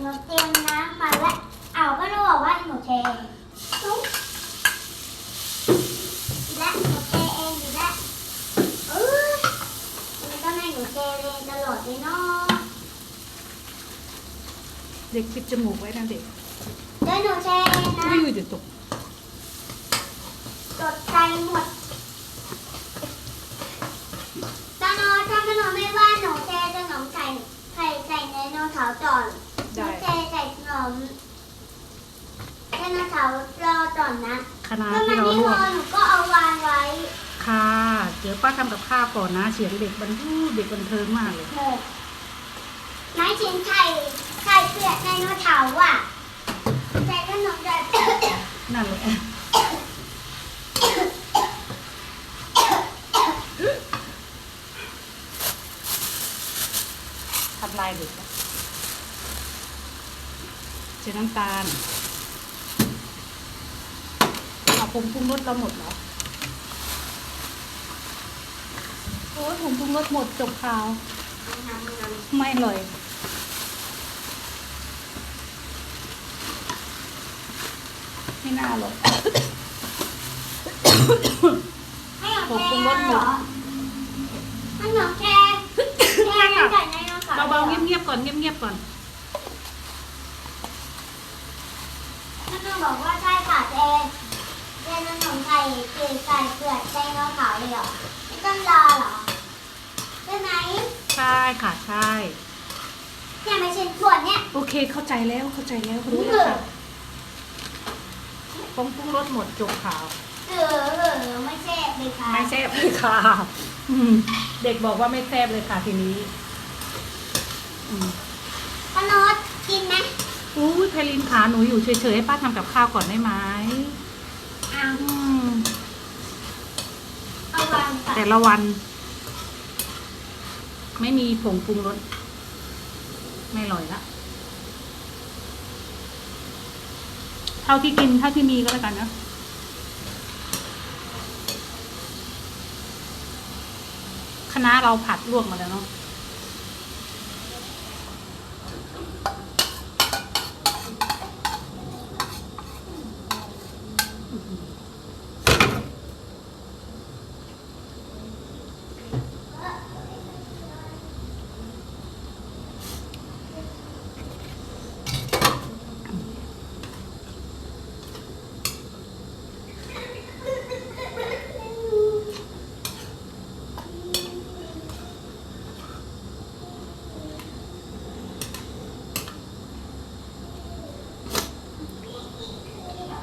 หนูเตรียมน้ำมาแล้วเอาก็รู้บอกว่าหนูเทตุ๊บและหนูเทเองอยู่แล้วเออมันต้องให้หนูเทเองตลอดเลยเนาะเด็กปิดจมูกไว้นะเด็กเดี๋ยวหนูเทเองนะอุ้ยเดี๋ยวตกจดใจหมดตอนนอนถ้าขนมไม่ว่าหนูเทขนมไข่ไข่ไก่ในนมเถาจ่อนหนู ได้ เทไก่ขนมในนมเถารอจ่อนนะคณะถ้ามัที่นเราไม่ลพวอกหนูก็เอาวางไว้ค่ะ เดี๋ยวป้าทำกับข้าวก่อนนะ เสียงเด็กบันทูเด็กบันเทิงมากเลย เถอะไม้ชิ้นไข่ไข่เปลือกในนมเถาอะใส่ขนมแบบนั่นแหละทำลายเด็กอะเจน้ำตาลเอาผ งปรุงรสเราหมดเหรอ โอ้ยผงปรุงรสหมดจบข่าว ไม่อร่อยไม่น่าหรอกผงปรุงรสหมเหรดอให้หนูเทเทน้ำไก่ในนมเถาเบาๆเงียบๆก่อนเงียบๆก่อนถ้าหนูบอกว่าใช่ค่ะเทเท ขนมไข่เปลือกไก่เปลือกในนมเถาเลยเหรอไม่ต้องรอเหรอใช่ไหมใช่ค่ะใช่ เนี่ยไม่ใช่ขวดเนี่ย โอเคเข้าใจแล้วเข้าใจแล้วรู้แล้วค่ะผงปรุงรสหมดจบข่าว เออเออไม่ใช่เลยค่ะไม่แซ่บเลยค่ะอืมเด็กบอกว่าไม่แซ่บเลยค่ะทีนี้อืมพนดกินไหมอู้ยไพลินขาหนูอยู่เฉยๆให้ป้าทำกับข้าวก่อนได้ไหมเอาอืมเอาวางก่อน แต่ละวัน ไม่มีผงปรุงรสไม่อร่อยละเท่าที่กินเท่าที่มีก็แล้วกันนะคณะเราผัดลวกมาแล้วเนาะ